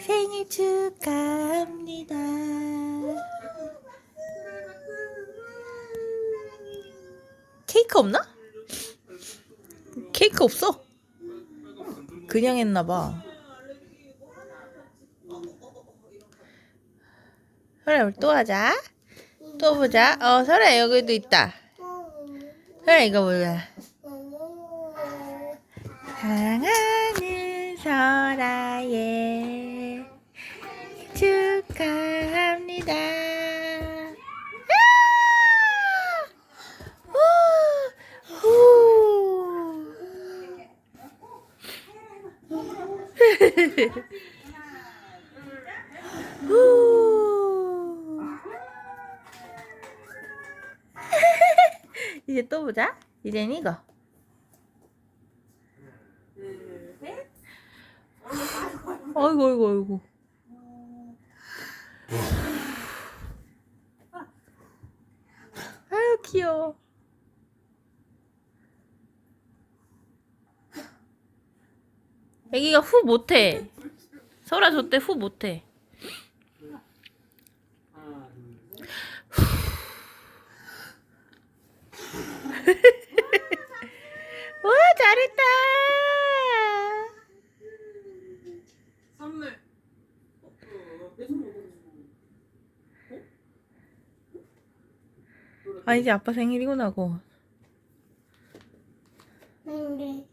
생일 축하합니다. 케이크 없나? 케이크 없어. 그냥 했나봐. 설아 우리 또 하자. 또 보자. 어 설아 여기도 있다. 설아 이거 뭐야? 사랑하는 설아의 축하합니다. 아! 우! 후! 후! 이제 또 보자. 이젠 이거. 아이고 아이고 아이고. 아유 귀여워. 애기가 후 못해. 설아 줬대 후 못해. 와 잘했다. 아 이제 아빠 생일이구나 고. 근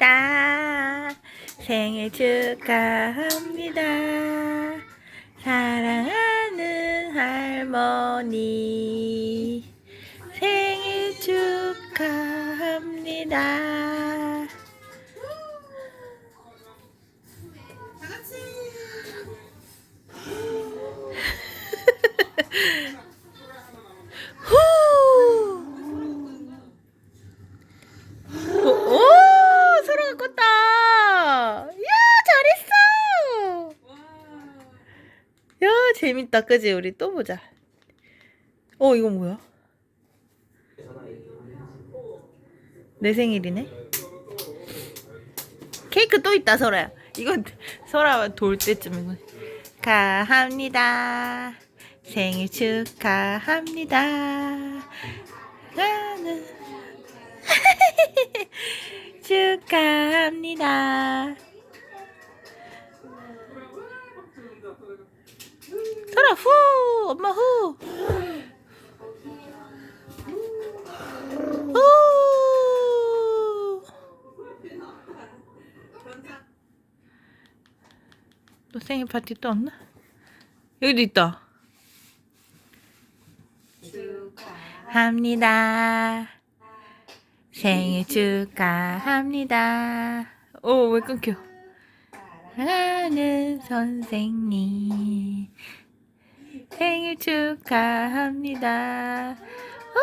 데아 아야 다 생일 축하합니다. 사랑하는 할머니 생일 축하합니다. 다 같이. 후! 오, 오 소라가 껐다. 야 잘했어. 와. 야 재밌다 그지 우리 또 보자. 어 이거 뭐야? 내 생일이네. 케이크 또 있다 설아야. 이건 설아 돌 때쯤 이거. 축하합니다. 생일 축하합니다. 나는 축하합니다. 설아 후 엄마 후. 후. 또 생일 파티 또 없나? 여기도 있다. 합니다. 생일 축하합니다. 오, 왜 끊겨? 사랑하는 선생님. 생일 축하합니다. 오,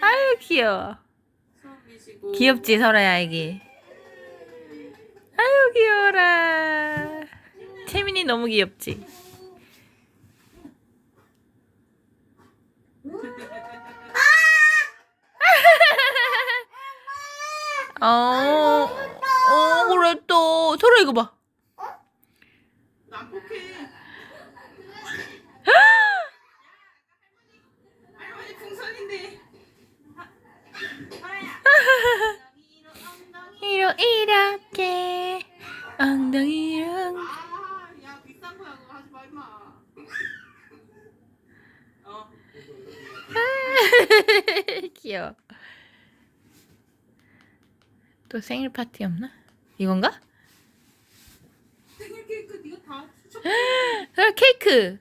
아유, 귀여워. 귀엽지, 설아야, 이게. 아유, 귀여워라. 채민이 너무 귀엽지? 어, 어, 그래, 또. 설아, 이거 봐. 난폭해. 할머니 풍선인데. 이러, 이렇게. 엉덩이랑. 아, 야 비싼 거야 그거 하지 마 임마. 어. 귀여워. 또 생일 파티 없나? 이건가? 생일 케이크 네가 다. 아, 케이크.